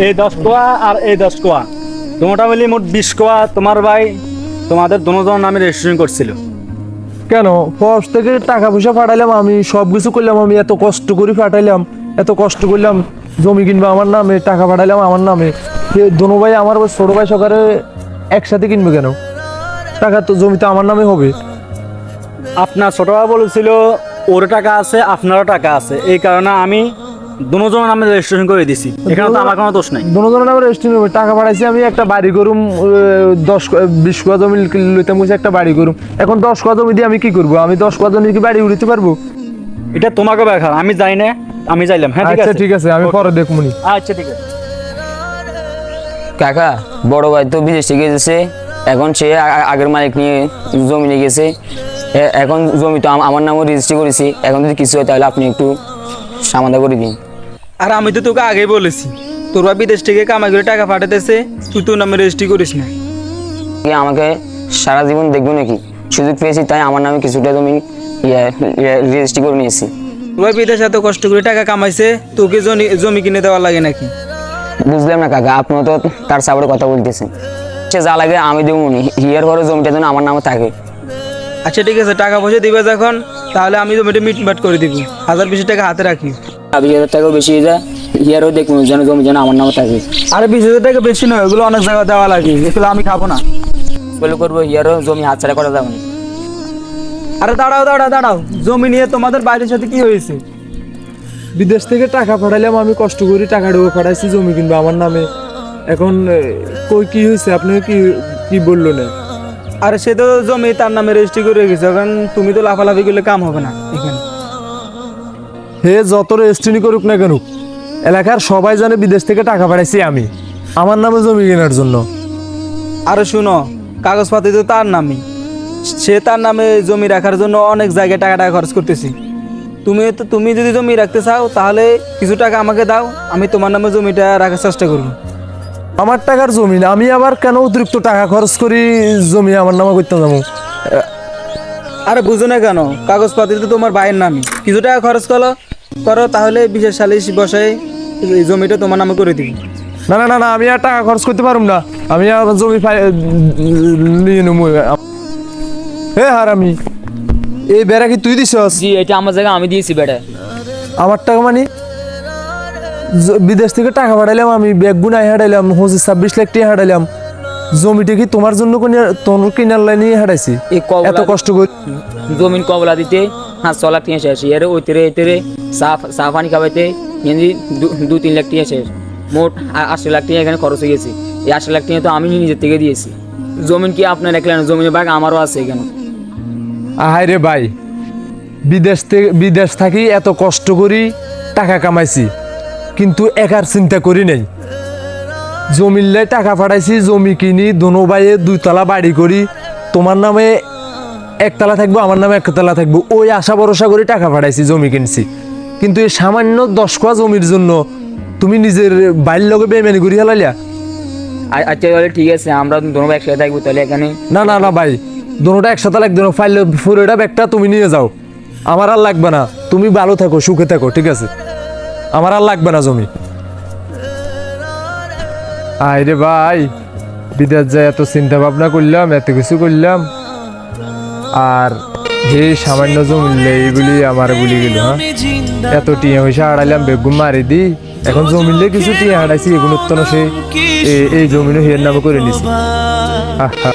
এই দশ কোয়া আর এই দশ কোয়া। তোমাটা মিলি মোট বিশ কোয়া তোমার ভাই তোমাদের দুজন নামে রেজিস্ট্রেশন করছিল। কেন? ফস থেকে টাকা পয়সা পাঠাইলাম আমি সব কিছু করলাম আমি এত কষ্ট করে পাঠাইলাম এত কষ্ট করলাম জমি কিনবো আমার নামে টাকা পাঠাইলাম আমার নামে। দোনো ভাই আমার ওই ছোট ভাই সকালে একসাথে কিনবে কেন? টাকা তো জমি তো আমার নামে হবে। আপনার ছোট ভাই বলেছিল ওর টাকা আছে আপনারও টাকা আছে। এই কারণে আমি দুজনের নামে রেজিস্ট্রেশন করে দিছি। এখানে তো আমার কোনো দোষ নাই। দোনো জনের নামে রেস্টুরেন্ট হবে টাকা পাঠাইছি আমি একটা বাড়ি করুম দশ বিশ কোয়া জমি লইতে মুছে একটা বাড়ি করুম এখন দশ কোয়া জমি দিয়ে আমি কি করব? আমি দশ কোয়া জমি কি বাড়ি উড়িতে পারব? এটা তোমাকে ব্যাখ্যা আমি যাই না আমি যাইলাম হ্যাঁ ঠিক আচ্ছা আছে। ঠিক আছে আমি পরে আচ্ছা ঠিক আছে। কাকা বড় ভাই তো বিদেশ থেকে এসেছে। এখন সে আগের মালিক নিয়ে জমি নিয়ে গেছে। এখন জমি তো আমার নামও রেজিস্ট্রি করেছি। এখন যদি কিছু হয় তাহলে আপনি একটু সমাধা করে দিন। আর আমি তো তোকে আগেই বলেছি তোর বা বিদেশ থেকে কামাই করে টাকা পাঠাতেছে তুই তোর নামে রেজিস্ট্রি করিস না। আমাকে সারা জীবন দেখব নাকি? সুযোগ পেয়েছি তাই আমার নামে কিছুটা জমি রেজিস্ট্রি করে নিয়েছি। তোর বিদেশ এত কষ্ট করে টাকা কামাইছে তোকে জমি জমি কিনে দেওয়া লাগে নাকি? বুঝলাম না কাকা আপনিও তো তার সাপোর্টে কথা বলতেছেন। সে যা লাগে আমি দেবো নি হিয়ার ঘরে জমিটা যেন আমার নামে থাকে। আচ্ছা ঠিক আছে টাকা পয়সা দিবে যখন তাহলে আমি জমিটা মিটমাট করে দিব। হাজার বিশ টাকা হাতে রাখি। বিশ হাজার টাকাও বেশি হয়ে যায় হিয়ারও দেখব যেন জমি যেন আমার নামে থাকে। আরে বিশ হাজার টাকা বেশি নয় ওগুলো অনেক দেওয়া লাগে এগুলো আমি খাব না। বলে করব হিয়ারও জমি হাতছাড়া করা যাবে না। আরে দাঁড়াও দাঁড়াও দাঁড়াও জমি নিয়ে তোমাদের বাইরের সাথে কি হয়েছে? বিদেশ থেকে টাকা পাঠাইলাম আমি কষ্ট করে টাকা ডুবে পাঠাইছি জমি কিনবো আমার নামে। এখন কই কি হয়েছে? আপনি কি কি বলল না আরে সে তো জমি তার নামে রেজিস্ট্রি করে রেখেছে এখন তুমি তো লাফালাফি করলে কাম হবে না এখানে। হে যত রেস্টিনি করুক না কেন এলাকার সবাই জানে বিদেশ থেকে টাকা পাঠাইছি আমি। আমার নামে জমি কেনার জন্য। আরে শুনো কাগজপাতি তো তার নামই। সে তার নামে জমি রাখার জন্য অনেক জায়গায় টাকা টাকা খরচ করতেছি। তুমি তো তুমি যদি জমি রাখতে চাও তাহলে কিছু টাকা আমাকে দাও আমি তোমার নামে জমিটা রাখার চেষ্টা করব। আমার টাকার জমি না আমি আবার কেন অতিরিক্ত টাকা খরচ করি জমি আমার নামে করতে যাব? আরে বুঝো না কেন কাগজপাতি তো তোমার ভাইয়ের নামে কিছু টাকা খরচ করো করো তাহলে বিশেষ সালিশ এই জমিটা তোমার নামে করে দিবি। না না না না আমি আর টাকা খরচ করতে পারুম না। আমি আর জমি নিয়ে নেব। হে হারামি এই বেড়া কি তুই দিছস? জি এটা আমার জায়গায় আমি দিয়েছি বেটা আমার টাকা মানে? বিদেশ থেকে টাকা পাঠাইলাম আমি ব্যাগ গুনাই হারাইলাম হচ্ছে ছাব্বিশ লাখ টাকা হারাইলাম। জমিটা কি তোমার জন্য কিনে- তোর কিনার লাইনে হারাইছি? কবলা এত কষ্ট করে জমিন কবলা দিতে হাঁস ছ লাখ টিয়া শেষ এর ওই তেরে তেরে চা পানি খাওয়াইতে এমনি দু- তিন লাখ টিয়া শেষ মোট আশি লাখ টিয়া এখানে খরচ হয়ে গেছে এই আশি লাখ টিয়া তো আমি নিজের থেকে দিয়েছি জমিন কি আপনার একলেন জমিনের ভাগ আমারও আছে এখানে আহাই রে ভাই বিদেশ থেকে বিদেশ থাকি এত কষ্ট করি টাকা কামাইছি কিন্তু একার চিন্তা করি নাই জমিল্লাই টাকা পাঠাইছি জমি কিনি দোনো ভাইয়ে দুইতলা বাড়ি করি তোমার নামে একতলা থাকব আমার নামে একতলা থাকব। ওই আশা ভরসা করে টাকা পাঠাইছি জমি কিনছি। কিন্তু এই সামান্য দশ কোয়া জমির জন্য তুমি নিজের বাড়ির লগে বেমানি করি হেলাইলা আ- আচ্ছা তাহলে ঠিক আছে আমরা দোনো একসাথে থাকব তাহলে এখানে। না না না ভাই দোনোটা একসাথে লাগবে না ফাইল ফুরোটা ব্যাগটা তুমি নিয়ে যাও। আমার আর লাগবে না তুমি ভালো থাকো সুখে থাকো ঠিক আছে? আমার আর লাগবে না জমি। আরে ভাই বিদেশ যায় এত চিন্তা ভাবনা করলাম এত কিছু করলাম। আর হে সামান্য জমিলে এইগুলি আমার বলি গেল হ্যাঁ? এত টিয়া পয়সা হারাইলাম, বেগুন মারি দি। এখন জমিলে কিছু টিয়া হারাইছি এগুলো তো না সে এই জমিনে হের নামে করে নিছি। আহা।